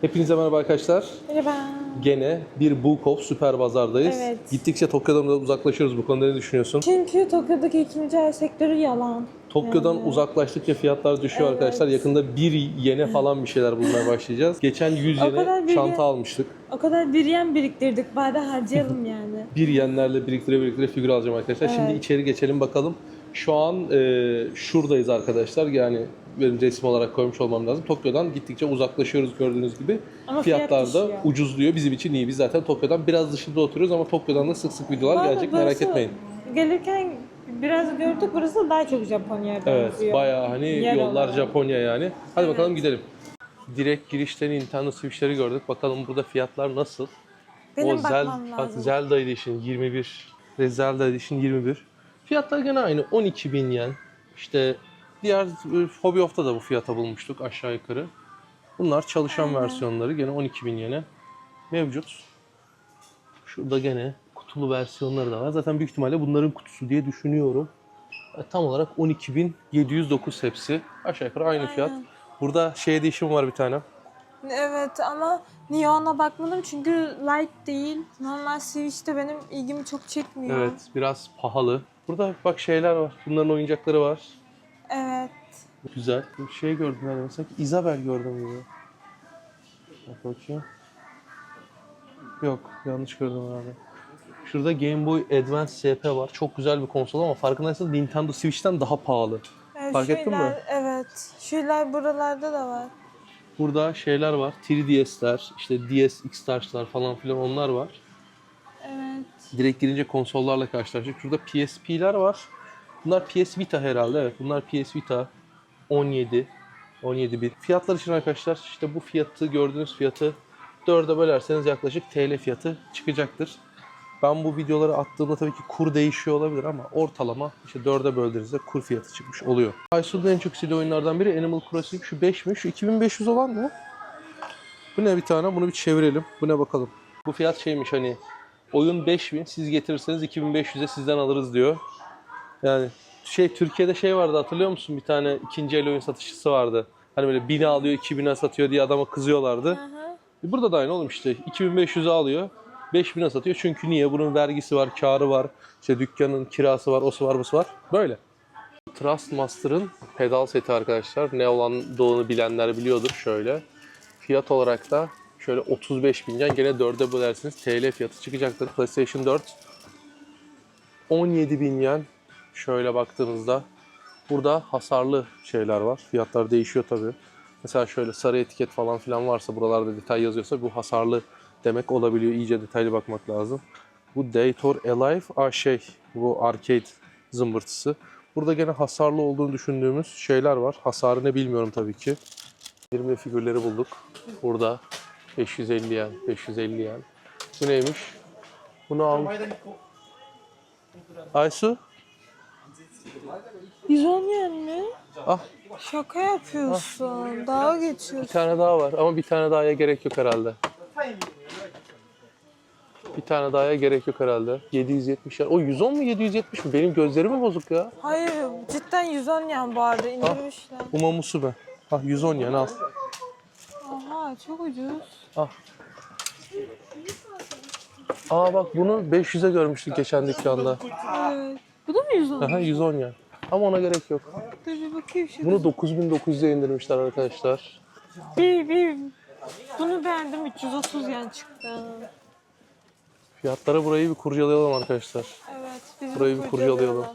Hepinize merhaba arkadaşlar. Merhaba. Gene bir Bukov Süper Bazar'dayız. Evet. Gittikçe Tokyo'dan da uzaklaşıyoruz. Bu konuda ne düşünüyorsun? Çünkü Tokyo'daki ikinci el sektörü yalan. Tokyo'dan uzaklaştıkça fiyatlar düşüyor Evet. arkadaşlar. Yakında bir yene falan bir şeyler bulmaya başlayacağız. Geçen 100 O kadar yene bir çanta yen- almıştık. O kadar bir yen biriktirdik. Bari harcayalım yani. Bir yenlerle biriktire biriktire figür alacağım arkadaşlar. Şimdi Evet. içeri geçelim bakalım. Şu an e, şuradayız arkadaşlar. Yani benim resim olarak koymuş olmam lazım. Tokyo'dan gittikçe uzaklaşıyoruz gördüğünüz gibi. Ama fiyat Fiyatlar da düşüyor. ucuzluyor. Bizim için iyi. Biz zaten Tokyo'dan biraz dışında oturuyoruz ama Tokyo'dan da sık sık videolar arada gelecek merak etmeyin. Gelirken biraz gördük. Burası daha çok Japonya'ya benziyor. Evet, bayağı hani Yer yollar olarak. Japonya yani. Hadi Evet. bakalım gidelim. Direkt girişte Nintendo Switch'leri gördük. Bakalım burada fiyatlar nasıl? Benim o Zel- bak lazım. Zelda Edition 21 ve Zelda Edition 21. Fiyatlar gene aynı 12 bin yen. İşte diğer e, Hobby Off'ta da bu fiyata bulmuştuk aşağı yukarı. Bunlar çalışan versiyonları gene 12 bin yene mevcut. Şurada gene kutulu versiyonları da var. Zaten büyük ihtimalle bunların kutusu diye düşünüyorum. E, Tam olarak 12.709 hepsi. Aşağı yukarı aynı fiyat. Aynen. Burada şey edişim var bir tane. Evet ama niye ona bakmadım çünkü light değil. Normal Switch'te benim ilgimi çok çekmiyor. Evet, biraz pahalı. Burada bak şeyler var. Bunların oyuncakları var. Evet. Güzel. Bir şey gördüm ben mesela. Isabel gördüm gibi. Bak bakayım. Yok, yanlış gördüm abi. Şurada Game Boy Advance SP var. Çok güzel bir konsol ama farkındaysanız Nintendo Switch'ten daha pahalı. Evet, Fark ettin mi? Evet. Şeyler buralarda da var. Burada şeyler var. 3DS'ler, işte DS X-Touch'lar falan filan onlar var. Evet. Direkt girince konsollarla karşılaştık. Şurada PSP'ler var. Bunlar PS Vita herhalde. Evet, bunlar PS Vita 17 17 bin. Fiyatlar için arkadaşlar işte bu fiyatı gördüğünüz fiyatı 4'e bölerseniz yaklaşık TL fiyatı çıkacaktır. Ben bu videoları attığımda tabii ki kur değişiyor olabilir ama ortalama işte 4'e böldüğünüzde kur fiyatı çıkmış oluyor. Aysu'da en çok istediği oyunlardan biri Animal Crossing. Şu 5 mi? Şu 2500 olan ne? Bu ne bir tane? Bunu bir çevirelim. Bu ne bakalım. Bu fiyat şeymiş hani oyun 5000 siz getirirseniz 2500'e sizden alırız diyor. Yani şey Türkiye'de şey vardı hatırlıyor musun? Bir tane ikinci el oyun satışçısı vardı. Hani böyle 1000'e alıyor 2000'e satıyor diye adama kızıyorlardı. Hı hı. Burada da aynı oğlum işte 2500'e alıyor 5000'e satıyor. Çünkü niye? Bunun vergisi var, karı var, işte dükkanın kirası var, osu var, busu var. Böyle. Trustmaster'ın pedal seti arkadaşlar. Ne olan doğunu bilenler biliyordur şöyle. Fiyat olarak da şöyle 35 bin yen gene 4'e bölersiniz TL fiyatı çıkacaktır. PlayStation 4 17 bin yen şöyle baktığınızda burada hasarlı şeyler var. Fiyatlar değişiyor tabii. Mesela şöyle sarı etiket falan filan varsa buralarda detay yazıyorsa bu hasarlı demek olabiliyor. İyice detaylı bakmak lazım. Bu Daytor Alive a şey bu arcade zımbırtısı. Burada gene hasarlı olduğunu düşündüğümüz şeyler var. Hasarı ne bilmiyorum tabii ki. 20 figürleri bulduk. Burada 550 yen, 550 yen. Bu neymiş? Bunu al. Aysu? 110 yen mi? Ah Şaka yapıyorsun. Daha bir geçiyorsun. tane daha var ama bir tane daha'ya gerek yok herhalde. Bir tane daha'ya gerek yok herhalde. 770 yen. O 110 mu 770 mi? Benim gözlerim mi bozuk ya? Hayır cidden 110 yen arada indirmişler. Umamusu be. Ah 110 yen al. Oha çok ucuz. Ah. Aa bak bunu 500'e görmüştük geçen dükkanda. Evet. Mı 110? Aha 110 yen. Ama ona gerek yok. Dur bir bakayım şu. Bunu 9900'e indirmişler arkadaşlar. Bir, bir. Bunu beğendim 330 yen çıktı. Fiyatlara burayı bir kurcalayalım arkadaşlar. Evet. Bizim Burayı bir kurcalayalım.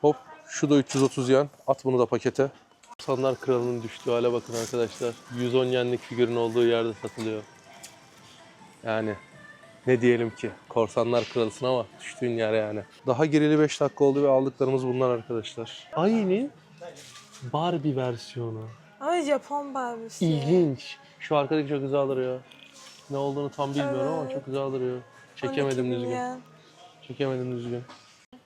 Hop şu da 330 yen. At bunu da pakete. Sanlar Kralı'nın düştüğü hale bakın arkadaşlar. 110 yenlik figürün olduğu yerde satılıyor. Yani ne diyelim ki Korsanlar Kralısın ama düştüğün yer yani. Daha gerili 5 dakika oldu ve aldıklarımız bunlar arkadaşlar. Aynı Barbie versiyonu. Ama Japon Barbie'si. İlginç. Şu arkadaki çok güzel duruyor. Ne olduğunu tam bilmiyorum ama Evet. çok güzel duruyor. Çekemedim 12 düzgün. Çekemedim düzgün.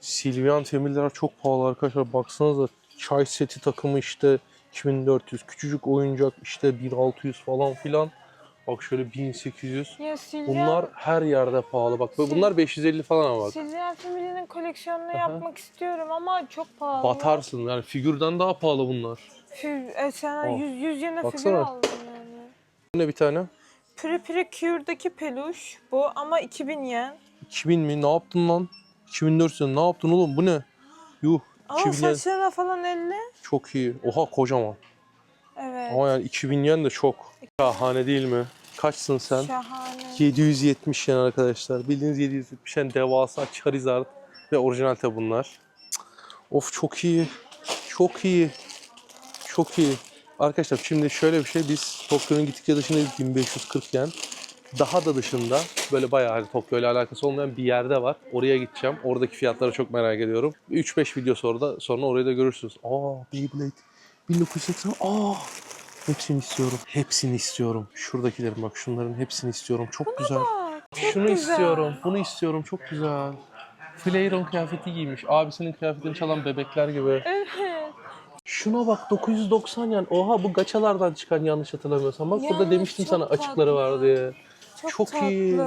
Silvian temirler çok pahalı arkadaşlar. Baksanıza çay seti takımı işte 2400. Küçücük oyuncak işte 1600 falan filan. Bak şöyle 1800. Ya Silvia, Bunlar her yerde pahalı. Bak böyle bunlar 550 falan ama bak. Silvia Family'nin koleksiyonunu yapmak istiyorum ama çok pahalı. Batarsın yani figürden daha pahalı bunlar. Fü- e, sen Oh. 100, 100 yene figür Baksana. aldın yani. Bu ne bir tane? Pre Precure'daki peluş bu ama 2000 yen. 2000 mi? Ne yaptın lan? 2004 ne yaptın oğlum? Bu ne? Yuh. Ama 2000 yen saçlarına falan elle. çok iyi. Oha kocaman. Evet. Ama yani 2000 yen de çok. Şahane değil mi? Kaçsın sen? Şahane. 770 yen arkadaşlar. Bildiğiniz 770 yen devasa Charizard ve orijinal tabi bunlar. Of çok iyi. Çok iyi. Çok iyi. Arkadaşlar şimdi şöyle bir şey biz Tokyo'nun gittikçe dışındayız 1540 yen. Daha da dışında böyle bayağı hani Tokyo ile alakası olmayan bir yerde var. Oraya gideceğim. Oradaki fiyatları çok merak ediyorum. 3-5 video sonra da sonra orayı da görürsünüz. Aa Beyblade 1980. Aa Hepsini istiyorum. Hepsini istiyorum. Şuradakilerin bak şunların hepsini istiyorum. Çok güzel. Bak, çok Şunu güzel. istiyorum. Bunu istiyorum. Çok güzel. Flayron kıyafeti giymiş. Abisinin kıyafetini çalan bebekler gibi. Evet. Şuna bak 990 yen. Oha bu gaçalardan çıkan yanlış hatırlamıyorsam. Bak burada Ya, demiştim çok sana açıkları var tatlı. diye. Çok, Çok tatlı. iyi.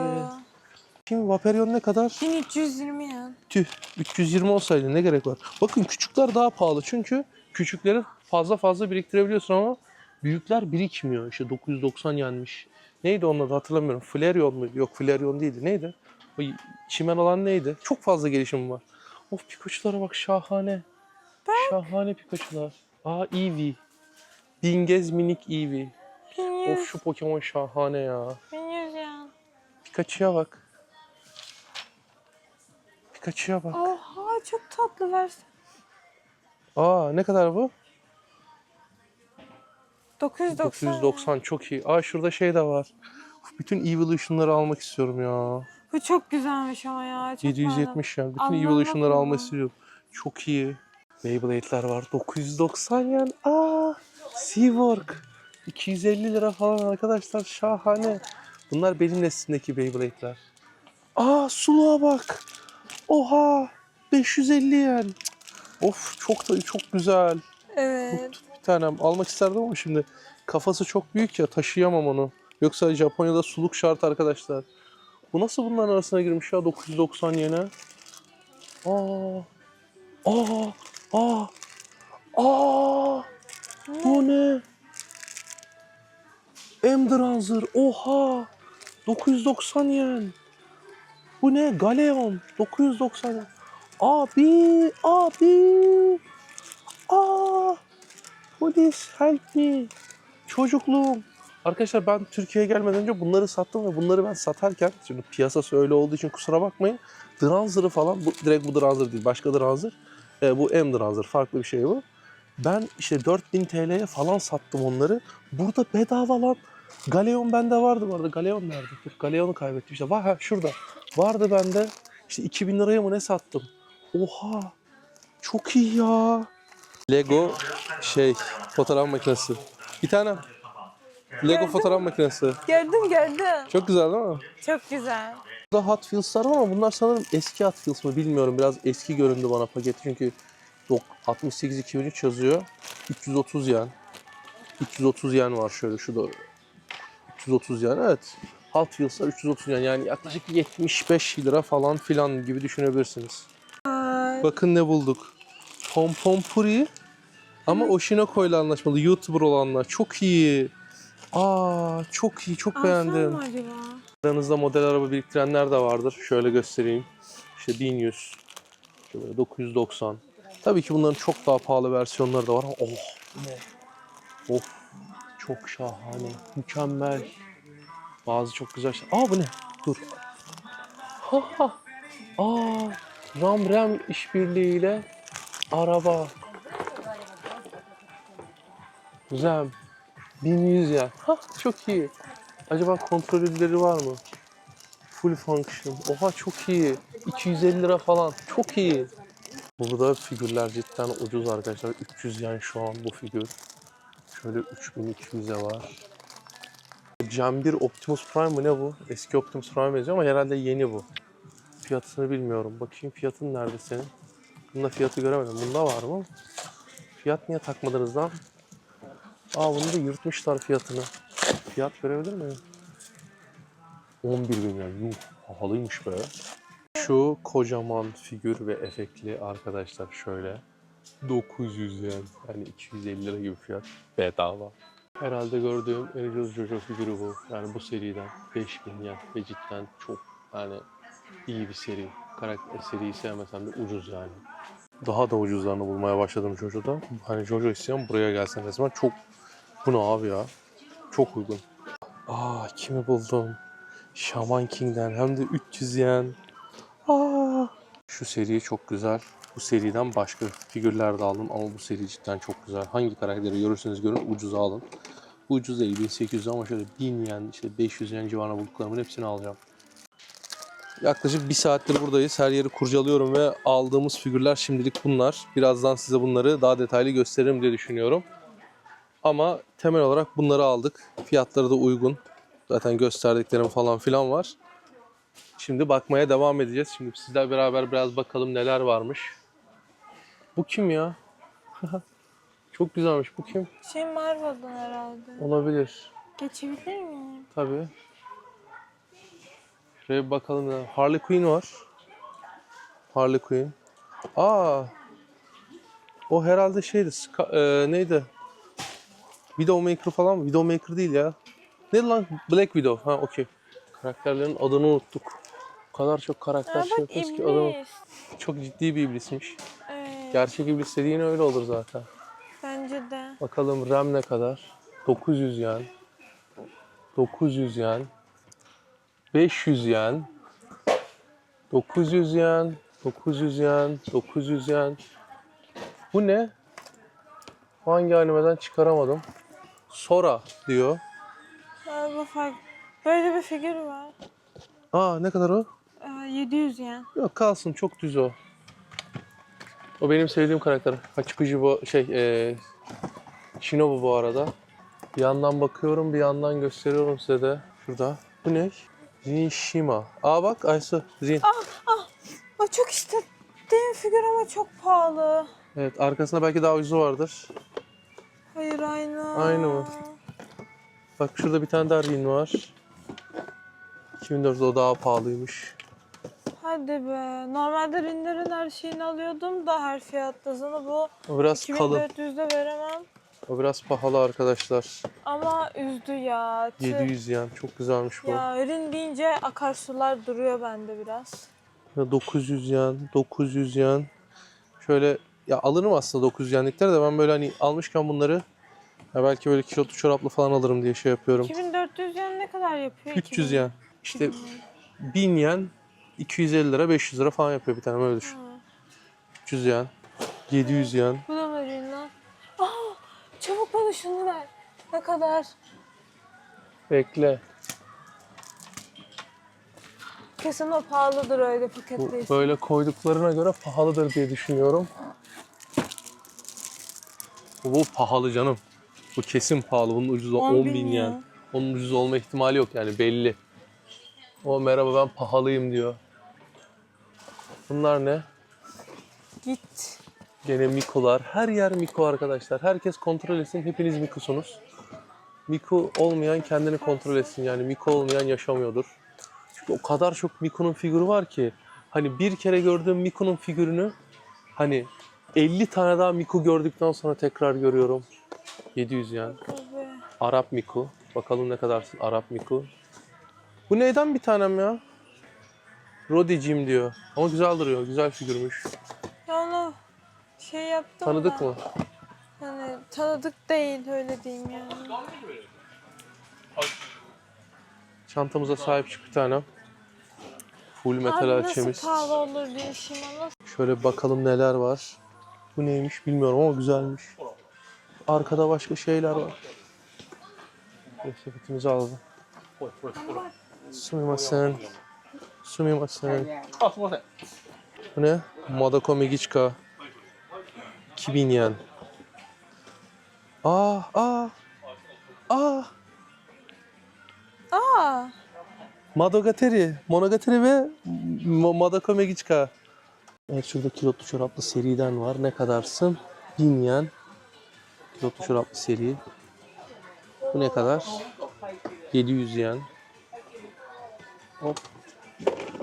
Şimdi Vaporeon ne kadar? 1320 yen. Tüh 320 olsaydı ne gerek var? Bakın küçükler daha pahalı çünkü küçükleri fazla fazla biriktirebiliyorsun ama büyükler birikmiyor. İşte 990 yenmiş. Neydi onun adı hatırlamıyorum. Flareon mu? Yok Flareon değildi. Neydi? O çimen olan neydi? Çok fazla gelişim var. Of Pikachu'lara bak şahane. Şahane Pikachu'lar. Aa Eevee. Bingez minik Eevee. 1100. Of şu Pokemon şahane ya. 1100 yen. Pikachu'ya bak. Pikachu'ya bak. Oha çok tatlı versin. Aa ne kadar bu? 990. 990 çok iyi. Aa şurada şey de var. Bütün Evolution'ları almak istiyorum ya. Bu çok güzelmiş ama ya. Çok 770 ya. Bütün Anlamak Evolution'ları almak istiyorum. Çok iyi. Beyblade'ler var. 990 yen. Aa, Seawork. 250 lira falan arkadaşlar. Şahane. Bunlar benim neslindeki Beyblade'ler. Aa Suluğa bak. Oha. 550 yen. Of çok da çok güzel. Evet. Bir tanem almak isterdim ama şimdi kafası çok büyük ya taşıyamam onu. Yoksa Japonya'da suluk şart arkadaşlar. Bu nasıl bunların arasına girmiş ya 990 yene? Aa. Aa. Aa. Aa. Bu ne? Emdranzer. Oha. 990 yen. Bu ne? Galeon. 990 yen. Abi. Abi. Aa. Please help me. Çocukluğum. Arkadaşlar ben Türkiye'ye gelmeden önce bunları sattım ve bunları ben satarken şimdi piyasası öyle olduğu için kusura bakmayın. Dranzer'ı falan bu direkt bu Dranzer değil başka Dranzer. E, bu M Dranzer farklı bir şey bu. Ben işte 4000 TL'ye falan sattım onları. Burada bedava lan. Galeon bende vardı bu arada. Galeon nerede? Galeon'u kaybettim işte. Var şurada. Vardı bende. İşte 2000 liraya mı ne sattım? Oha. Çok iyi ya. Lego şey fotoğraf makinesi. Bir tane. Lego Gördün fotoğraf makinesi. Gördüm gördüm. Çok güzel değil mi? Çok güzel. Burada Hot Wheels'lar var ama bunlar sanırım eski Hot Wheels mı bilmiyorum. Biraz eski göründü bana paket çünkü 68-2003 yazıyor. 330 yen. 330 yen var şöyle şu da. 330 yen evet. Hot Wheels'lar 330 yen yani yaklaşık 75 lira falan filan gibi düşünebilirsiniz. Ay, Bakın ne bulduk. Pompompuri ama Oshinoko ile anlaşmalı. YouTuber olanlar. Çok iyi. Aa çok iyi. Çok beğendim. mı acaba? Aranızda model araba biriktirenler de vardır. Şöyle göstereyim. İşte 1100. Şöyle 990. Tabii ki bunların çok daha pahalı versiyonları da var ama oh ne? Of çok şahane. Mükemmel. Bazı çok güzel şey. Aa bu ne? Dur. Ha ha. Aa Ram Rem işbirliğiyle araba. Güzel. 1100 ya. Ha çok iyi. Acaba kontrolörleri var mı? Full function. Oha çok iyi. 250 lira falan. Çok iyi. Burada figürler cidden ucuz arkadaşlar. 300 yen şu an bu figür. Şöyle 3200'e var. Gen 1 Optimus Prime mı ne bu? Eski Optimus Prime benziyor ama herhalde yeni bu. Fiyatını bilmiyorum. Bakayım fiyatın nerede senin? Bunda fiyatı göremedim. Bunda var mı? Fiyat niye takmadınız lan? Aa bunu da yırtmışlar fiyatını. Fiyat görebilir miyim? 11 bin lira. Yuh pahalıymış be. Şu kocaman figür ve efektli arkadaşlar şöyle. 900 yen. Yani 250 lira gibi fiyat. Bedava. Herhalde gördüğüm en ucuz Jojo figürü bu. Yani bu seriden 5000 yen ve cidden çok yani iyi bir seri. Karakter seriyi sevmesem de ucuz yani. Daha da ucuzlarını bulmaya başladım Jojo'da. Hani Jojo isteyen buraya gelsen resmen çok bu ne abi ya? Çok uygun. Aa kimi buldum? Shaman King'den hem de 300 yen. Aa şu seri çok güzel. Bu seriden başka figürler de aldım ama bu seri cidden çok güzel. Hangi karakteri görürseniz görün ucuza alın. Bu ucuz değil 1800 ama şöyle 1000 yen işte 500 yen civarına bulduklarımın hepsini alacağım. Yaklaşık bir saattir buradayız. Her yeri kurcalıyorum ve aldığımız figürler şimdilik bunlar. Birazdan size bunları daha detaylı gösteririm diye düşünüyorum. Ama temel olarak bunları aldık. Fiyatları da uygun. Zaten gösterdiklerim falan filan var. Şimdi bakmaya devam edeceğiz. Şimdi sizler beraber biraz bakalım neler varmış. Bu kim ya? Çok güzelmiş. Bu kim? Şey Marvel'dan herhalde. Olabilir. Geçebilir miyim? Tabii. Şuraya bir bakalım ya. Harley Quinn var. Harley Quinn. Aa. O herhalde şeydi. Ska- e, neydi? Widowmaker falan mı? Widowmaker değil ya. Ne lan? Black Widow. Ha okey. Karakterlerin adını unuttuk. O kadar çok karakter Aa şey bak yapıyoruz ki iblis. Çok ciddi bir iblismiş. Evet, Gerçek iblis dediğin öyle olur zaten. bence de. Bakalım RAM ne kadar? 900 yen. 900 yen. 500 yen. 900 yen. 900 yen. 900 yen. Bu ne? Hangi animeden çıkaramadım. Sora diyor. Bu fark. Böyle bir figür var. Aa ne kadar o? Aa, 700 yen. Yok kalsın çok düz o. O benim sevdiğim karakter. Hachibuji bu şey e, Shinobu bu arada. Bir yandan bakıyorum bir yandan gösteriyorum size de. Şurada. Bu ne? Zinshima. Aa bak Aysu. Zin. O çok istediğim figür ama çok pahalı. Evet arkasında belki daha ucuzu vardır. Hayır aynı. Aynı mı? Bak şurada bir tane daha Rin var. 2400 o daha pahalıymış. Hadi be. Normalde rinlerin her şeyini alıyordum da her fiyatta. Sana bu biraz kalın. 2400'de veremem. O biraz pahalı arkadaşlar. Ama üzdü ya. Tüh. 700 yen. Çok güzelmiş bu. Ya rin deyince akarsular duruyor bende biraz. Ya 900 yen, 900 yen. Şöyle ya alırım aslında 900 yenlikleri de ben böyle hani almışken bunları ya belki böyle kilotlu çoraplı falan alırım diye şey yapıyorum. 2400 yen ne kadar yapıyor? 300 2000? yen. İşte 1000 yen 250 lira 500 lira falan yapıyor bir tane öyle düşün. Ha. 300 yen. 700 yen. Bu da mı rin lan? Aa, çabuk bana şunu ver. Ne kadar? Bekle. Kesin o pahalıdır öyle Bu böyle koyduklarına göre pahalıdır diye düşünüyorum. Bu, bu pahalı canım. Bu kesin pahalı. Bunun ucuzu 10 10 bin bin ya. yen. Onun ucuz olma ihtimali yok yani belli. O merhaba ben pahalıyım diyor. Bunlar ne? Git. Gene Miko'lar. Her yer Miko arkadaşlar. Herkes kontrol etsin. Hepiniz Miko'sunuz. Miko olmayan kendini kontrol etsin. Yani Miko olmayan yaşamıyordur. Çünkü o kadar çok Miko'nun figürü var ki. Hani bir kere gördüğüm Miko'nun figürünü hani 50 tane daha Miko gördükten sonra tekrar görüyorum. 700 yani. Arap Miku. Bakalım ne kadarsın Arap Miku. Bu neyden bir tanem ya? Rodicim diyor. Ama güzel duruyor. Güzel figürmüş. Ya onu şey yaptım Tanıdık da. mı? Yani tanıdık değil öyle diyeyim yani. Çantamıza sahip çık bir tane. Full metal Abi alçemiz. nasıl pahalı olur diye şimdi nasıl? Şöyle bakalım neler var. Bu neymiş bilmiyorum ama güzelmiş. Arkada başka şeyler var. Sepetimizi alalım. Sumimasen. Sumimasen. Bu ne? Madako Megichka. 2000 yen. Aa, aa. Aa. Aa, Madogateri, Monogatari ve M- Madako Megichka. Evet şurada kilotlu çoraplı seriden var. Ne kadarsın? 1000 yen. Kilotlu çoraplı seri. Bu ne kadar? 700 yen. Hop.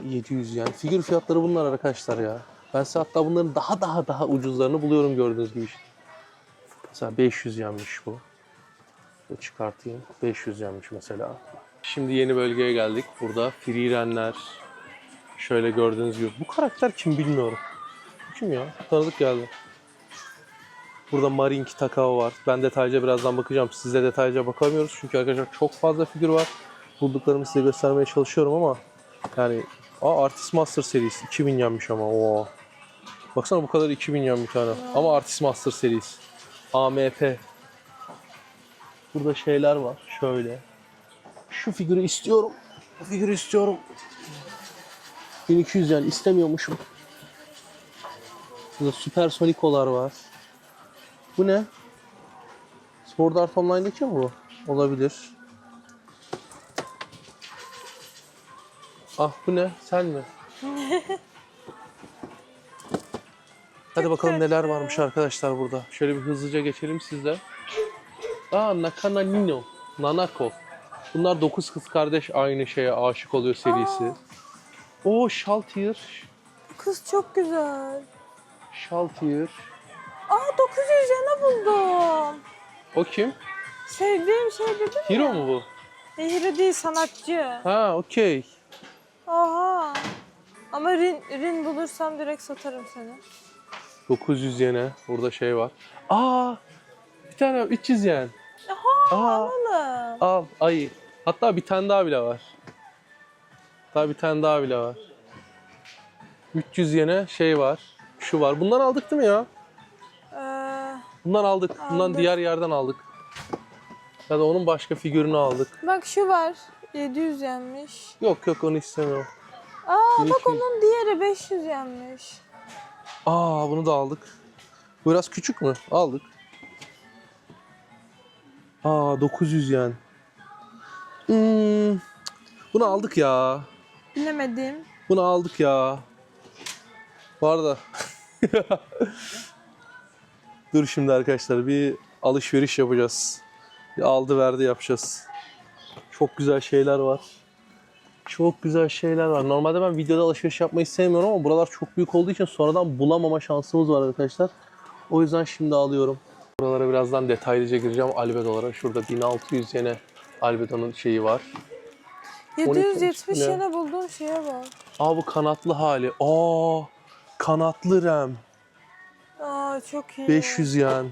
700 yen. Figür fiyatları bunlar arkadaşlar ya. Ben size hatta bunların daha daha daha ucuzlarını buluyorum gördüğünüz gibi. işte. Mesela 500 yenmiş bu. çıkartayım. 500 yenmiş mesela. Şimdi yeni bölgeye geldik. Burada Freerenler. Şöyle gördüğünüz gibi. Bu karakter kim bilmiyorum. Kim ya? Tanıdık geldi. Burada Marink Takao var. Ben detaylıca birazdan bakacağım. Siz de detaylıca bakamıyoruz. Çünkü arkadaşlar çok fazla figür var. Bulduklarımı size göstermeye çalışıyorum ama yani Aa Artist Master serisi 2000 yenmiş ama. Oo. Baksana bu kadar 2000 yen bir tane. Ama Artist Master serisi. AMP. Burada şeyler var. Şöyle. Şu figürü istiyorum. Bu figürü istiyorum. 1200 yen istemiyormuşum. Burada Supersonico'lar var. Bu ne? Sword Art Online'daki mi bu? Olabilir. Ah bu ne? Sen mi? Hadi bakalım neler varmış arkadaşlar burada. Şöyle bir hızlıca geçelim sizle. Aa Nakana Nino, Nanako. Bunlar 9 kız kardeş aynı şeye aşık oluyor serisi. O Shaltier, Kız çok güzel. Shaltier. Aa 900 yana buldum. O kim? Sevdiğim şey dedim ya. Hero mu bu? E, Hero değil sanatçı. Ha okey. Oha. Ama rin, rin bulursam direkt satarım seni. 900 yene. Burada şey var. Aa bir tane 300 yen. Aha Aa alalım. al ayı. Hatta bir tane daha bile var. Hatta bir tane daha bile var. 300 yene şey var. Şu var. Bundan aldık değil mi ya? Ee, Bundan aldık. Bundan Aldık. diğer yerden aldık. Ya da onun başka figürünü aldık. bak şu var. 700 yenmiş. Yok yok onu istemiyorum. Aa bak 1300. onun diğeri 500 yenmiş. Aa bunu da aldık. Bu biraz küçük mü? Aldık. Aa 900 yen. Hmm, bunu aldık ya. Bilemedim. Bunu aldık ya. Bu arada. Dur şimdi arkadaşlar bir alışveriş yapacağız. Bir aldı verdi yapacağız. Çok güzel şeyler var. Çok güzel şeyler var. Normalde ben videoda alışveriş yapmayı sevmiyorum ama buralar çok büyük olduğu için sonradan bulamama şansımız var arkadaşlar. O yüzden şimdi alıyorum. Buralara birazdan detaylıca gireceğim albedolara. Şurada 1600 yene albedonun şeyi var. 770 ne? yana bulduğum şeye bak. Aa bu kanatlı hali. Aa kanatlı rem. Aa çok iyi. 500 yen.